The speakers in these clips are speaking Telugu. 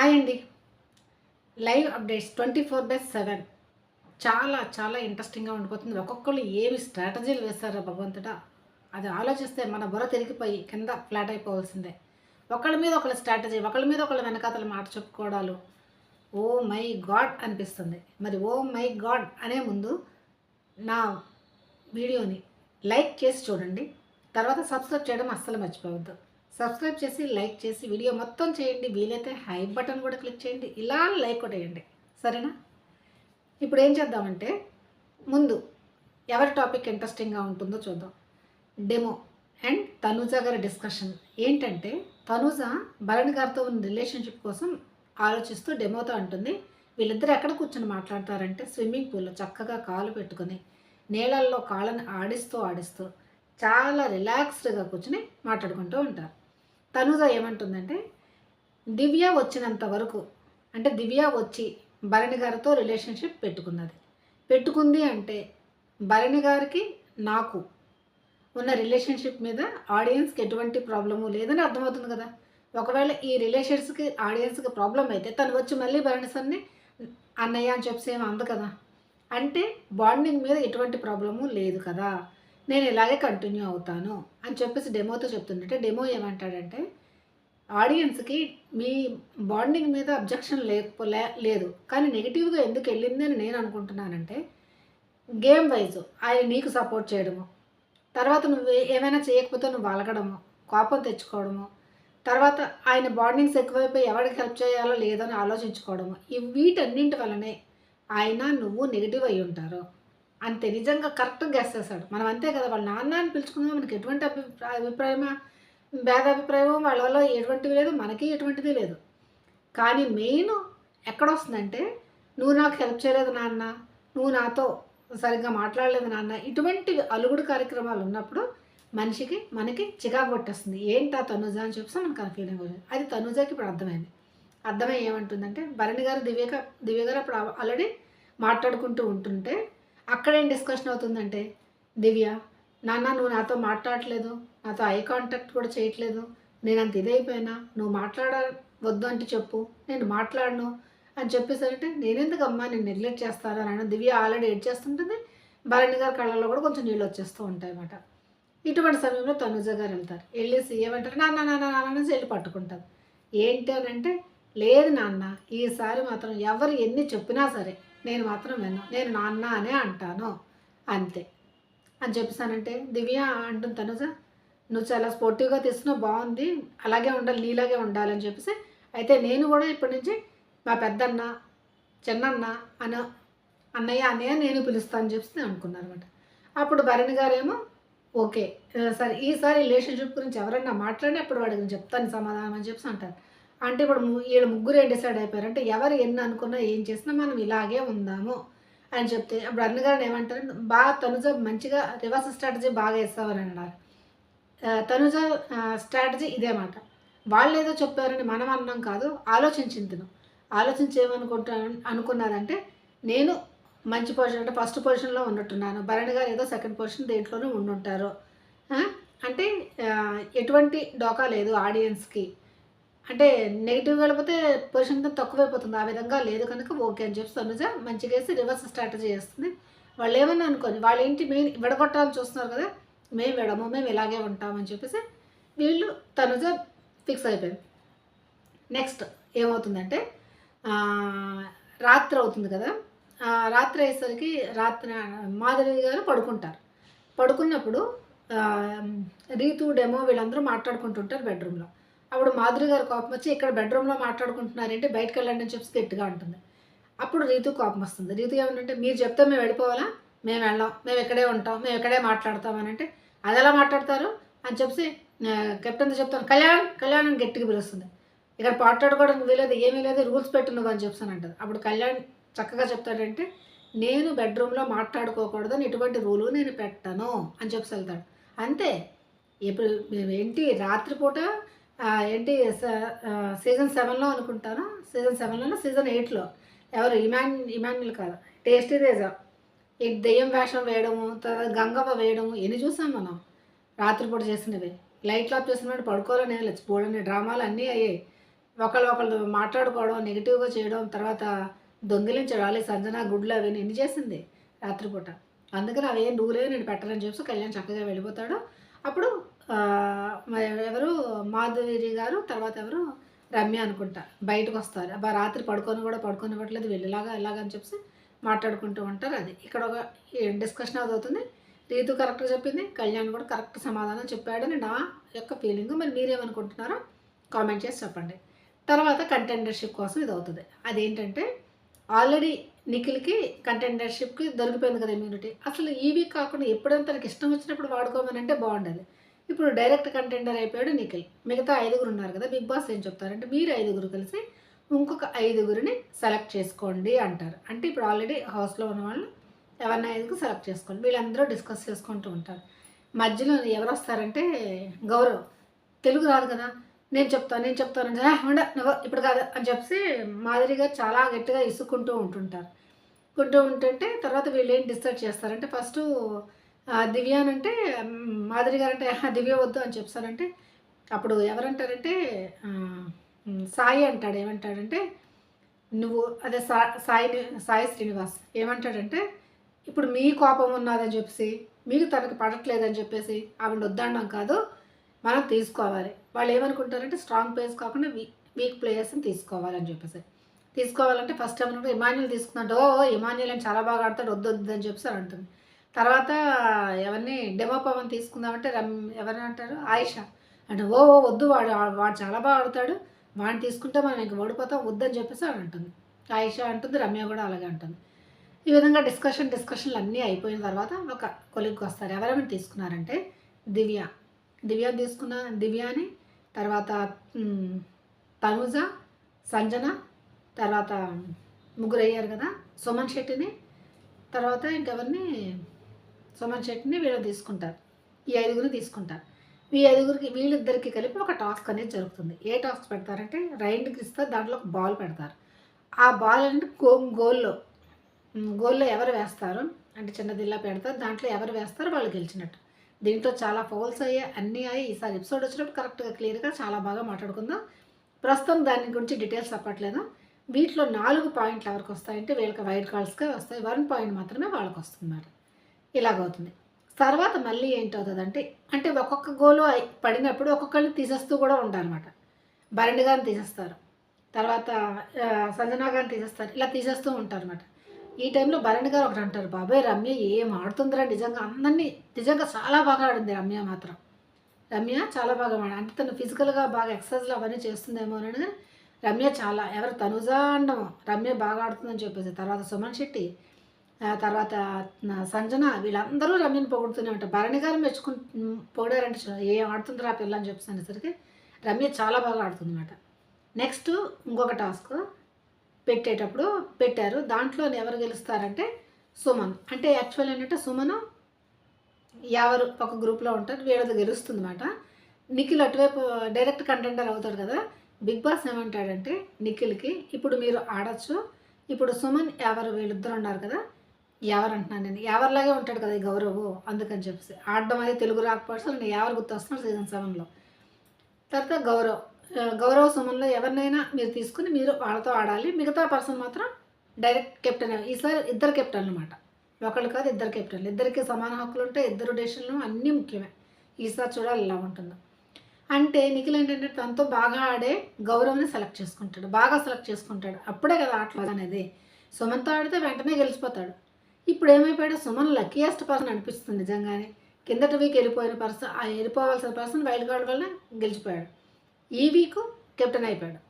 హాయ్ అండి. Live updates twenty four by seven. చాలా చాలా ఇంట్రెస్టింగ్గా ఉండిపోతుంది. ఒక్కొక్కరు ఏమి స్ట్రాటజీలు వేస్తారో భగవంతుడా? అది ఆలోచిస్తే మన బుర్ర తిరిగిపోయి కింద ఫ్లాట్ అయిపోవాల్సిందే. ఒకళ్ళ మీద ఒకళ్ళ స్ట్రాటజీ ఒకళ్ళ మీద ఒకళ్ళ వెనకాతల మాట చెప్పుకోవడాలు. ఓ మై గాడ్ అనిపిస్తుంది. మరి ఓ మై గాడ్ అనే ముందు నా వీడియోని లైక్ చేసి చూడండి. తర్వాత సబ్స్క్రైబ్ చేయడం అస్సలు మర్చిపోవద్దు. సబ్స్క్రైబ్ చేసి లైక్ చేసి వీడియో మొత్తం చేయండి. వీలైతే హై బటన్ కూడా క్లిక్ చేయండి. ఇలా లైక్ కూడా వేయండి సరేనా? ఇప్పుడు ఏం చేద్దామంటే ముందు ఎవరి టాపిక్ ఇంట్రెస్టింగ్గా ఉంటుందో చూద్దాం. డెమో అండ్ తనూజ గారి డిస్కషన్ ఏంటంటే తనూజ భరణ్ గారితో ఉన్న రిలేషన్షిప్ కోసం ఆలోచిస్తూ డెమోతో అంటుంది. వీళ్ళిద్దరు ఎక్కడ కూర్చొని మాట్లాడతారంటే స్విమ్మింగ్ పూల్లో చక్కగా కాలు పెట్టుకొని నీళ్ళల్లో కాళ్ళని ఆడిస్తూ ఆడిస్తూ చాలా రిలాక్స్డ్గా కూర్చొని మాట్లాడుకుంటూ ఉంటారు. తనుజ ఏమంటుందంటే దివ్య వచ్చినంత వరకు అంటే దివ్య వచ్చి భరణి గారితో రిలేషన్షిప్ పెట్టుకున్నది. పెట్టుకుంది అంటే భరణి గారికి నాకు ఉన్న రిలేషన్షిప్ మీద ఆడియన్స్కి ఎటువంటి ప్రాబ్లము లేదని అర్థమవుతుంది కదా. ఒకవేళ ఈ రిలేషన్స్కి ఆడియన్స్కి ప్రాబ్లం అయితే తను వచ్చి మళ్ళీ భరణి సన్ని అన్నయ్య అని చెప్పి ఏమి అందు కదా. అంటే బాండింగ్ మీద ఎటువంటి ప్రాబ్లము లేదు కదా. నేను ఇలాగే కంటిన్యూ అవుతాను అని చెప్పేసి డెమోతో చెప్తుంటే డెమో ఏమంటాడంటే ఆడియన్స్కి మీ బాండింగ్ మీద అబ్జెక్షన్ లేకపోలే లేదు. కానీ నెగిటివ్గా ఎందుకు వెళ్ళింది అని నేను అనుకుంటున్నానంటే గేమ్ వైజ్ ఆయన నీకు సపోర్ట్ చేయడము. తర్వాత నువ్వు ఏమైనా చేయకపోతే నువ్వు అలగడము కోపం తెచ్చుకోవడము. తర్వాత ఆయన బాండింగ్స్ ఎక్కువైపోయి ఎవరికి హెల్ప్ చేయాలో లేదని ఆలోచించుకోవడము. ఈ వీటన్నింటి వల్లనే ఆయన నువ్వు నెగిటివ్ అయి ఉంటారు అంతే నిజంగా కరెక్ట్గా గెస్ చేశాడు మనం అంతే కదా వాళ్ళ నాన్న అని పిలుచుకున్నా మనకి ఎటువంటి అభిప్రాయ అభిప్రాయమా భేదాభిప్రాయం వాళ్ళ వల్ల ఎటువంటిది లేదు మనకి ఎటువంటిది లేదు. కానీ మెయిన్ ఎక్కడొస్తుందంటే నువ్వు నాకు హెల్ప్ చేయలేదు నాన్న నువ్వు నాతో సరిగ్గా మాట్లాడలేదు నాన్న ఇటువంటి అలుగుడు కార్యక్రమాలు ఉన్నప్పుడు మనిషికి మనకి చికాకు ఏంటి ఆ తనుజ అని చెప్పేసి మనకు ఆ ఫీలింగ్ వచ్చింది అది తనుజకి ఇప్పుడు అర్థమైంది. అర్థమై ఏమంటుందంటే భరణి గారు దివ్యక దివ్య గారు అప్పుడు ఆల్రెడీ మాట్లాడుకుంటూ ఉంటుంటే అక్కడేం డిస్కషన్ అవుతుందంటే దివ్య నాన్న నువ్వు నాతో మాట్లాడట్లేదు. నాతో ఐ కాంటాక్ట్ కూడా చేయట్లేదు. నేను అంత ఇదైపోయినా నువ్వు మాట్లాడ వద్దు అంటే చెప్పు. నేను మాట్లాడను. అని చెప్పేసరంటే నేనెందుకు అమ్మా నేను నెగ్లెక్ట్ చేస్తాను అని దివ్య ఆల్రెడీ ఏడ్ చేస్తుంటుంది. భరణి గారి కళ్ళల్లో కూడా కొంచెం నీళ్ళు వచ్చేస్తూ ఉంటాయి అన్నమాట. ఇటువంటి సమయంలో తనుజ గారు వెళ్తారు. వెళ్ళేసి ఏమంటారు? నాన్న నాన్న నాన్న అనేసి వెళ్ళి పట్టుకుంటారు. ఏంటి అని అంటే లేదు నాన్న ఈసారి మాత్రం ఎవరు ఎన్ని చెప్పినా సరే నేను మాత్రం విన్నాను నేను నాన్న అనే అంటాను. అంతే. అని చెప్పేసానంటే దివ్య అంటుంది తనుజ నువ్వు చాలా స్పోర్టివ్గా తీసుకున్నావు బాగుంది. అలాగే ఉండాలి నీలాగే ఉండాలని చెప్పేసి. అయితే నేను కూడా ఇప్పటి నుంచి మా పెద్దన్న చిన్నన్న అన్న అన్నయ్య అన్నయ్య నేను పిలుస్తాను అని చెప్పేసి అనుకున్నాను అనమాట అప్పుడు భరణి గారేమో ఓకే సరే ఈసారి రిలేషన్షిప్ గురించి ఎవరైనా మాట్లాడి అప్పుడు వాడికి చెప్తాను సమాధానం అని చెప్పేసి అంటారు. అంటే ఇప్పుడు ము- వీళ్ళు ముగ్గురు ఏం డిసైడ్ అయిపోయారు? అంటే ఎవరు ఎన్ని అనుకున్నా ఏం చేసినా మనం ఇలాగే ఉందాము అని చెప్తే అప్పుడు అన్నగారు ఏమంటారు? బాగా తనుజ మంచిగా రివర్స్ స్ట్రాటజీ బాగా వేస్తామని అన్నారు. తనుజ స్ట్రాటజీ ఇదే మాట. వాళ్ళు ఏదో చెప్పారని మనం అన్నాం కాదు ఆలోచించింది తిను. ఆలోచించి ఏమనుకుంటా అనుకున్నారంటే నేను మంచి పొజిషన్ అంటే ఫస్ట్ పొజిషన్లో ఉన్నట్టున్నాను. భరణి గారు ఏదో సెకండ్ పొజిషన్ దేంట్లోనే ఉండుంటారు. అంటే ఎటువంటి డోకా లేదు ఆడియన్స్కి అంటే నెగిటివ్ వెళ్ళిపోతే పొజిషన్ తక్కువైపోతుంది. ఆ విధంగా లేదు కనుక ఓకే అని చెప్పి తనుజ మంచిగా వేసి రివర్స్ స్ట్రాటజీ చేస్తుంది. వాళ్ళు ఏమన్నా అనుకోని వాళ్ళు ఏంటి మెయిన్ విడగొట్టాలని చూస్తున్నారు కదా మేము విడము మేము ఇలాగే ఉంటామని చెప్పేసి వీళ్ళు తనుజ ఫిక్స్ అయిపోయింది. నెక్స్ట్ ఏమవుతుందంటే రాత్రి అవుతుంది కదా రాత్రి అయ్యేసరికి రాత్రి మాధవి గారు పడుకుంటారు. పడుకున్నప్పుడు రీతు డెమో వీళ్ళందరూ మాట్లాడుకుంటుంటారు బెడ్రూమ్లో. అప్పుడు మాధురి గారు కోపం వచ్చి ఇక్కడ బెడ్రూమ్లో మాట్లాడుకుంటున్నారంటే బయటకు వెళ్ళండి అని చెప్పి గట్టిగా ఉంటుంది అప్పుడు రీతు కోపం వస్తుంది. రీతు ఏమంటే మీరు చెప్తే మేము వెళ్ళిపోవాలా? మేము వెళ్ళాం. మేము ఇక్కడే ఉంటాం. మేము ఇక్కడే మాట్లాడతాం అని అంటే అది ఎలా మాట్లాడతారు? అని చెప్పి కెప్టెన్తో చెప్తాను. కళ్యాణ్ కళ్యాణ్ అని గట్టిగా పిలుస్తుంది. ఇక్కడ మాట్లాడుకోవడానికి వీలేదు ఏమీ లేదు రూల్స్ పెట్టు నువ్వు అని చెప్తాను అంటారు అప్పుడు కళ్యాణ్ చక్కగా చెప్తాడంటే నేను బెడ్రూమ్లో మాట్లాడుకోకూడదు అని ఎటువంటి రూలు నేను పెట్టను అని చెప్పి వెళ్తాడు. అంతే. ఇప్పుడు ఏంటి రాత్రిపూట ఏంటి సీజన్ సెవెన్లో అనుకుంటాను? సీజన్ సెవెన్లోనో? సీజన్ ఎయిట్లో? ఎవరు? ఇమాన్ ఇమాన్యుల్ కాదు. టేస్టీ రేజా. ఈ దెయ్యం వేషం వేయడము తర్వాత గంగవ్వ వేయడము ఎన్ని చూసాం మనం? రాత్రిపూట చేసినవి. లైట్లు ఆఫ్ చేసినప్పుడు పడుకోవాలని వెళ్ళచ్చు చూడండి డ్రామాలు అన్నీ అయ్యాయి. ఒకళ్ళు ఒకళ్ళు మాట్లాడుకోవడం నెగిటివ్గా చేయడం తర్వాత దొంగిలించడం అలాగే సంజన గుడ్లు అవి ఎన్ని చేసింది రాత్రిపూట? అందుకని అవేం రూలే నేను పెట్టాలని చెప్పి కళ్యాణ్ చక్కగా వెళ్ళిపోతాడు. అప్పుడు ఎవరు మాధురి గారు తర్వాత ఎవరు? రమ్య అనుకుంటా. బయటకు వస్తారు. అబ్బా రాత్రి పడుకొని కూడా పడుకోనివ్వట్లేదు. వెళ్ళిలాగా వెళ్ళేలాగా అని చెప్పి మాట్లాడుకుంటూ ఉంటారు అది. ఇక్కడ ఒక డిస్కషన్ అవుతుంది. రీతు కరెక్ట్ చెప్పింది. కళ్యాణ్ కూడా కరెక్ట్ సమాధానం చెప్పాడని నా యొక్క ఫీలింగ్ మరి మీరేమనుకుంటున్నారో కామెంట్ చేసి చెప్పండి. తర్వాత కంటెండర్షిప్ కోసం ఇది అవుతుంది. అదేంటంటే ఆల్రెడీ నిఖిల్కి కంటెండర్షిప్కి దొరికిపోయింది కదా ఇమ్యూనిటీ అసలు ఈవీ కాకుండా ఎప్పుడైనా తనకి ఇష్టం వచ్చినప్పుడు వాడుకోమని అంటే బాగుండేది. ఇప్పుడు డైరెక్ట్ కంటెండర్ అయిపోయాడు నిఖిల్. మిగతా ఐదుగురు ఉన్నారు కదా బిగ్ బాస్ ఏం చెప్తారంటే మీరు ఐదుగురు కలిసి ఇంకొక ఐదుగురిని సెలెక్ట్ చేసుకోండి అంటారు. అంటే ఇప్పుడు ఆల్రెడీ హౌస్లో ఉన్న వాళ్ళు ఎవరిని ఐదుగురు సెలెక్ట్ చేసుకోండి. వీళ్ళందరూ డిస్కస్ చేసుకుంటూ ఉంటారు. మధ్యలో ఎవరు వస్తారంటే గౌరవ్ తెలుగు రాదు కదా నేను చెప్తాను నేను చెప్తాను ఉండ నువ్వు ఇప్పుడు కాదు అని చెప్పి మాదిరిగా చాలా గట్టిగా ఇసుక్కుంటూ ఉంటుంటారు. ఉంటూ ఉంటుంటే తర్వాత వీళ్ళు ఏం డిసైడ్ చేస్తారంటే ఫస్ట్ దివ్య అని అంటే మాధురి మాదిరి గారు అంటే దివ్య వద్దు అని చెప్తారంటే అప్పుడు ఎవరంటారంటే సాయి అంటాడు. ఏమంటాడంటే నువ్వు అదే సా సాయి సాయి శ్రీనివాస్. ఏమంటాడంటే ఇప్పుడు మీ కోపం ఉన్నదని చెప్పేసి మీకు తనకి పడట్లేదని చెప్పేసి ఆవిడ వద్దనడం కాదు. మనం తీసుకోవాలి. వాళ్ళు ఏమనుకుంటారంటే స్ట్రాంగ్ ప్లేయర్స్ కాకుండా వీక్ వీక్ ప్లేయర్స్ని తీసుకోవాలని చెప్పేసి. తీసుకోవాలంటే ఫస్ట్ టైం ఇమాన్యుల్ తీసుకున్నట్టు ఓ ఇమాన్యుల్ అని చాలా బాగా ఆడతాడు. వద్దు వద్దు అని చెప్పేసి అని అంటుంది. తర్వాత ఎవరిని డెమో పవన్ తీసుకుందామంటే రమ్ ఎవరిని అంటారు? ఆయిష. అంటే ఓ ఓ వద్దు వాడు వాడు చాలా బాగా ఆడతాడు వాడిని తీసుకుంటే మనం ఇంక ఓడిపోతాం వద్దని చెప్పేసి అని అంటుంది. ఆయిష అంటుంది రమ్య కూడా అలాగే అంటుంది. ఈ విధంగా డిస్కషన్ డిస్కషన్లు అన్నీ అయిపోయిన తర్వాత ఒక కొలిగ్కి వస్తారు. ఎవరెవరిని తీసుకున్నారంటే దివ్య. దివ్య తీసుకున్న దివ్యాని తర్వాత తనుజ సంజన తర్వాత ముగ్గురు అయ్యారు కదా సుమన్ శెట్టిని తర్వాత ఇంకెవరిని సుమన్ శెట్టిని వీళ్ళు తీసుకుంటారు. ఈ ఐదుగురిని తీసుకుంటారు. ఈ ఐదుగురికి వీళ్ళిద్దరికి కలిపి ఒక టాస్క్ అనేది జరుగుతుంది. ఏ టాస్క్ పెడతారంటే రైండ్కి ఇస్తే దాంట్లో ఒక బాల్ పెడతారు. ఆ బాల్ అంటే గో గోల్లో గోల్లో ఎవరు వేస్తారు? అంటే చిన్నదిల్లా పెడతారు. దాంట్లో ఎవరు వేస్తారో వాళ్ళు గెలిచినట్టు. దీంట్లో చాలా ఫౌల్స్ అయ్యాయి. అన్నీ అయ్యి ఈసారి ఎపిసోడ్ వచ్చినప్పుడు కరెక్ట్గా క్లియర్గా చాలా బాగా మాట్లాడుకుందాం. ప్రస్తుతం దాని గురించి డీటెయిల్స్ చెప్పట్లేదు. వీటిలో నాలుగు పాయింట్లు ఎవరికి వస్తాయంటే వీళ్ళకి వైట్ కాల్స్కే వస్తాయి. వన్ పాయింట్ మాత్రమే వాళ్ళకి వస్తుందన్నమాట ఇలాగవుతుంది. తర్వాత మళ్ళీ ఏంటవుతుందంటే అంటే ఒక్కొక్క గోలు అయి- పడినప్పుడు ఒక్కొక్కరిని తీసేస్తూ కూడా ఉంటారనమాట భరణి గారిని తీసేస్తారు. తర్వాత సంజనా గారిని తీసేస్తారు. ఇలా తీసేస్తూ ఉంటారు అనమాట ఈ టైంలో భరణి గారు ఒకటి అంటారు బాబాయ్ రమ్య ఏం ఆడుతుందిరా నిజంగా. అందరినీ నిజంగా చాలా బాగా ఆడింది రమ్య మాత్రం. రమ్య చాలా బాగా ఆడ అంటే తను ఫిజికల్గా బాగా ఎక్సర్సైజ్లు అవన్నీ చేస్తుందేమో అని రమ్య చాలా ఎవరు తనుజా అండం రమ్య బాగా ఆడుతుందని చెప్పేసి. తర్వాత సుమన్ శెట్టి తర్వాత సంజన వీళ్ళందరూ రమ్యని పొగుడుతూనే ఉంటారు. భరణి గారు మెచ్చుకు పొగిడారంటే ఏం ఆడుతుందిరా పిల్ల అని చెప్పేసి అనేసరికి రమ్య చాలా బాగా ఆడుతుందన్నమాట. నెక్స్ట్ ఇంకొక టాస్క్ పెట్టేటప్పుడు పెట్టారు. దాంట్లో ఎవరు గెలుస్తారంటే సుమన్. అంటే యాక్చువల్ ఏంటంటే సుమన్ ఎవరు ఒక గ్రూప్లో ఉంటారు వీళ్ళది గెలుస్తుంది అనమాట నిఖిల్ అటువైపు డైరెక్ట్ కంటెండర్ అవుతాడు కదా. బిగ్ బాస్ ఏమంటాడంటే నిఖిల్కి ఇప్పుడు మీరు ఆడచ్చు. ఇప్పుడు సుమన్ ఎవరు వీళ్ళిద్దరు ఉన్నారు కదా ఎవరు అంటున్నాను నేను? ఎవరిలాగే ఉంటాడు కదా ఈ గౌరవ్? అందుకని చెప్పేసి. ఆడడం అనేది తెలుగు రాకపోతే నేను ఎవరు గుర్తొస్తున్నాడు సీజన్ సెవెన్లో. తర్వాత గౌరవ్. గౌరవ సుమన్లో ఎవరినైనా మీరు తీసుకుని మీరు వాళ్ళతో ఆడాలి. మిగతా పర్సన్ మాత్రం డైరెక్ట్ కెప్టెన్ ఈసారి ఇద్దరు కెప్టెన్ అనమాట ఒకళ్ళు కాదు ఇద్దరు కెప్టెన్లు. ఇద్దరికి సమాన హక్కులు ఉంటాయి ఇద్దరు డెసిషన్లు అన్నీ ముఖ్యమే. ఈసారి చూడాలి ఎలా ఉంటుందో. అంటే నిఖిల్ ఏంటంటే తనతో బాగా ఆడే గౌరవ్ని సెలెక్ట్ చేసుకుంటాడు. బాగా సెలెక్ట్ చేసుకుంటాడు. అప్పుడే కదా ఆటలు అనేది. సుమన్తో ఆడితే వెంటనే గెలిచిపోతాడు. ఇప్పుడు ఏమైపోయాడు సుమన్ లక్కీయెస్ట్ పర్సన్ అనిపిస్తుంది నిజంగానే. కిందటి వీక్ వెళ్ళిపోయిన పర్సన్ ఆ వెళ్ళిపోవాల్సిన పర్సన్ వైల్డ్ కార్డ్ వల్ల గెలిచిపోయాడు. ఈ వీక్ కెప్టెన్ అయిపోయాడు.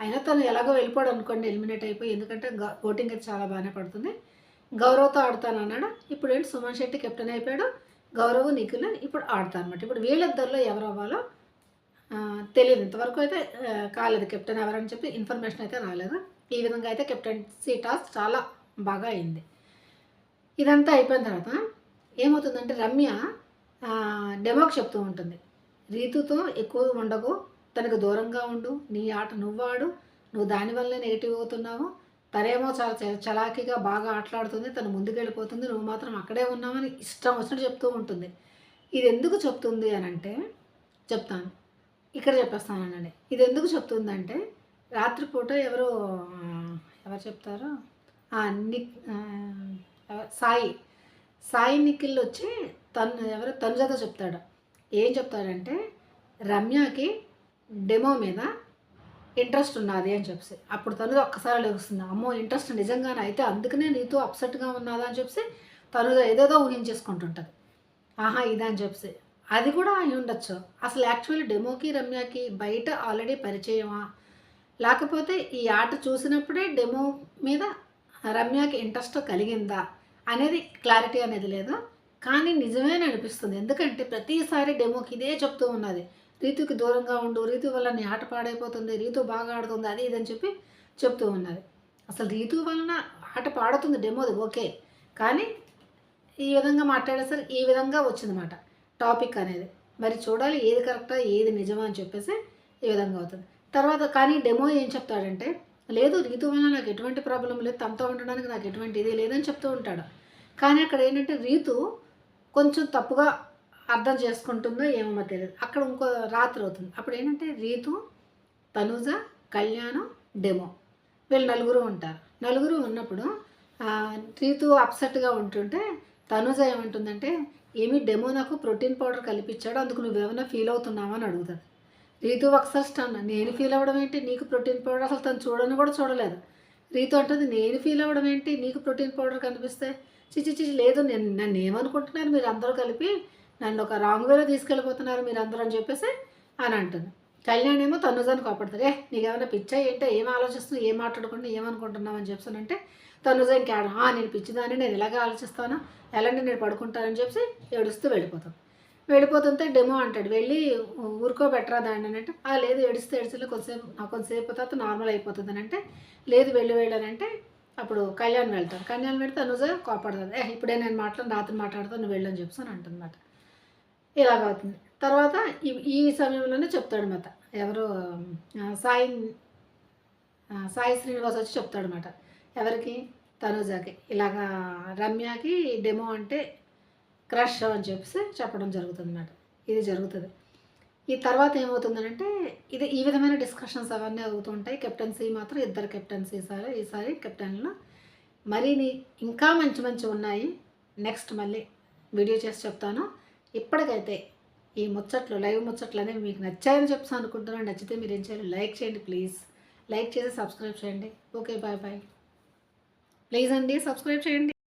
అయినా తను ఎలాగో వెళ్ళిపోడు అనుకోండి ఎలిమినేట్ అయిపోయి ఎందుకంటే ఓటింగ్ అయితే చాలా బాగానే పడుతుంది. గౌరవ్తో ఆడతాను అన్నాడు. ఇప్పుడు ఏంటి? సుమన్ శెట్టి కెప్టెన్ అయిపోయాడు. గౌరవ్ నిఖిల్ ఇప్పుడు ఆడతాను అనమాట ఇప్పుడు వీళ్ళిద్దరిలో ఎవరు అవ్వాలో తెలియదు. ఇంతవరకు అయితే కాలేదు. కెప్టెన్ ఎవరని చెప్పి ఇన్ఫర్మేషన్ అయితే రాలేదు. ఈ విధంగా అయితే కెప్టెన్సీ టాస్క్ చాలా బాగా అయింది. ఇదంతా అయిపోయిన తర్వాత ఏమవుతుందంటే రమ్య డెమోకి చెప్తూ ఉంటుంది. రీతుతో ఎక్కువ ఉండకు తనకు దూరంగా ఉండు నీ ఆట నువ్వు నువ్వు దానివల్లే నెగిటివ్ అవుతున్నావు తనేమో చాలా చ- చలాకీగా బాగా ఆటలాడుతుంది తను ముందుకెళ్ళిపోతుంది నువ్వు మాత్రం అక్కడే ఉన్నావని ఇష్టం వచ్చినట్టు చెప్తూ ఉంటుంది. ఇది ఎందుకు చెప్తుంది అని అంటే చెప్తాను. ఇక్కడ చెప్పేస్తానండి ఇది ఎందుకు చెప్తుందంటే రాత్రిపూట ఎవరు ఎవరు చెప్తారు? నిక్ సాయి. సాయి నిఖిల్ వచ్చి తను ఎవరు తనుజతో చెప్తాడు. ఏం చెప్తాడంటే రమ్యకి డెమో మీద ఇంట్రెస్ట్ ఉన్నది అని చెప్పి అప్పుడు తనుజ ఒక్కసారి లెగుస్తుంది అమ్మో ఇంట్రెస్ట్ నిజంగానే అయితే అందుకనే నీతో అప్సెట్గా ఉన్నదా అని చెప్పి తనుజ ఏదేదో ఊహించేసుకుంటుంటుంది. ఆహా ఇదా అని చెప్పి అది కూడా అయి ఉండొచ్చు. అసలు యాక్చువల్లీ డెమోకి రమ్యకి బయట ఆల్రెడీ పరిచయమా? లేకపోతే ఈ ఆట చూసినప్పుడే డెమో మీద రమ్యకి ఇంట్రెస్ట్ కలిగిందా అనేది క్లారిటీ అనేది లేదు? కానీ నిజమే అనిపిస్తుంది. ఎందుకంటే ప్రతిసారి డెమోకి ఇదే చెప్తూ ఉన్నది. రీతుకి దూరంగా ఉండు రీతు వల్ల నీ ఆట పాడైపోతుంది రీతు బాగా ఆడుతుంది అది ఇదని చెప్పి చెప్తూ ఉన్నది. అసలు రీతు వలన ఆట పాడుతుంది డెమోది ఓకే. కానీ ఈ విధంగా మాట్లాడేసరికి ఈ విధంగా వచ్చిందన్నమాట టాపిక్ అనేది. మరి చూడాలి ఏది కరెక్టా ఏది నిజమా అని చెప్పేసి ఈ విధంగా అవుతుంది. తర్వాత కానీ డెమో ఏం చెప్తాడంటే లేదు రీతు వల్ల నాకు ఎటువంటి ప్రాబ్లం లేదు తనతో ఉండడానికి నాకు ఎటువంటి ఇది లేదని చెప్తూ ఉంటాడు. కానీ అక్కడ ఏంటంటే రీతు కొంచెం తప్పుగా అర్థం చేసుకుంటుందో ఏమో తెలియదు. అక్కడ ఇంకో రాత్రి అవుతుంది. అప్పుడు ఏంటంటే రీతు తనుజ కళ్యాణం డెమో. వీళ్ళు నలుగురు ఉంటారు. నలుగురు ఉన్నప్పుడు రీతు అప్సెట్గా ఉంటుంటే తనుజ ఏమంటుందంటే ఏమి డెమో నాకు ప్రోటీన్ పౌడర్ కల్పించాడు అందుకు నువ్వేమైనా ఫీల్ అవుతున్నావా? అని అడుగుతుంది రీతు ఒకసారి స్టన్. నేను ఫీల్ అవ్వడం ఏంటి? నీకు ప్రోటీన్ పౌడర్ అసలు తను చూడని కూడా చూడలేదు. రీతు అంటుంది నేను ఫీల్ అవ్వడం ఏంటి? నీకు ప్రోటీన్ పౌడర్ కనిపిస్తే? చిచి చిచి లేదు. నేను నన్ను ఏమనుకుంటున్నారు? మీరు అందరూ కలిపి నన్ను ఒక రాంగ్ వేలో తీసుకెళ్ళిపోతున్నారు మీరు అందరూ అని చెప్పేసి అని అంటుంది. కళ్యాణ్ ఏమో తనుజాన్ని కోపడతారు ఏ నీకేమైనా పిచ్చా ఏంటో? ఏం ఆలోచిస్తున్నావు? ఏం మాట్లాడకుండా ఏమనుకుంటున్నావు అని చెప్పానంటే తనుజ ఇంకేడ నేను పిచ్చిదాన్ని నేను ఇలాగే ఆలోచిస్తాను. ఎలాంటి నేను పడుకుంటానని చెప్పి ఏడుస్తూ వెళ్ళిపోతాను వెళ్ళిపోతుంటే డెమో అంటాడు. వెళ్ళి ఊరుకోబెట్టరా దాన్ని అని అంటే "ఆ, లేదు ఏడిస్తే ఏడిస్తే కొద్దిసేపు కొద్దిసేపు తర్వాత నార్మల్ అయిపోతుంది అని అంటే లేదు వెళ్ళి వెళ్ళానంటే అప్పుడు కళ్యాణ్ వెళ్తాను కళ్యాణ్ వెళ్తే అనుజ కోపడుతుంది. ఏ ఇప్పుడే నేను మాట్లాడి రాత్రి మాట్లాడుతాను నువ్వు వెళ్ళని చెప్పి అని అంటుందన్నమాట. ఇలాగ అవుతుంది. తర్వాత ఈ ఈ సమయంలోనే చెప్తాడు మాట ఎవరు సాయి సాయి శ్రీనివాస్ వచ్చి చెప్తాడు అనమాట ఎవరికి? తనుజాకి. ఇలాగా రమ్యకి డెమో అంటే క్రష్ అని చెప్పేసి చెప్పడం జరుగుతుంది అన్నమాట ఇది జరుగుతుంది. ఈ తర్వాత ఏమవుతుందంటే ఇది ఈ విధమైన డిస్కషన్స్ అవన్నీ అవుతుంటాయి కెప్టెన్సీ మాత్రం ఇద్దరు కెప్టెన్సీ ఈసారి ఈసారి కెప్టెన్లో మరిన్ని ఇంకా మంచి మంచి ఉన్నాయి. నెక్స్ట్ మళ్ళీ వీడియో చేసి చెప్తాను. ఇప్పటికైతే ఈ ముచ్చట్లు లైవ్ ముచ్చట్లు అనేవి మీకు నచ్చాయని చెప్తాను అనుకుంటున్నాను. నచ్చితే మీరు ఏం చేయాలి? లైక్ చేయండి ప్లీజ్ లైక్ చేసి సబ్స్క్రైబ్ చేయండి. ఓకే బాయ్ బాయ్ ప్లీజ్ అండి సబ్స్క్రైబ్ చేయండి.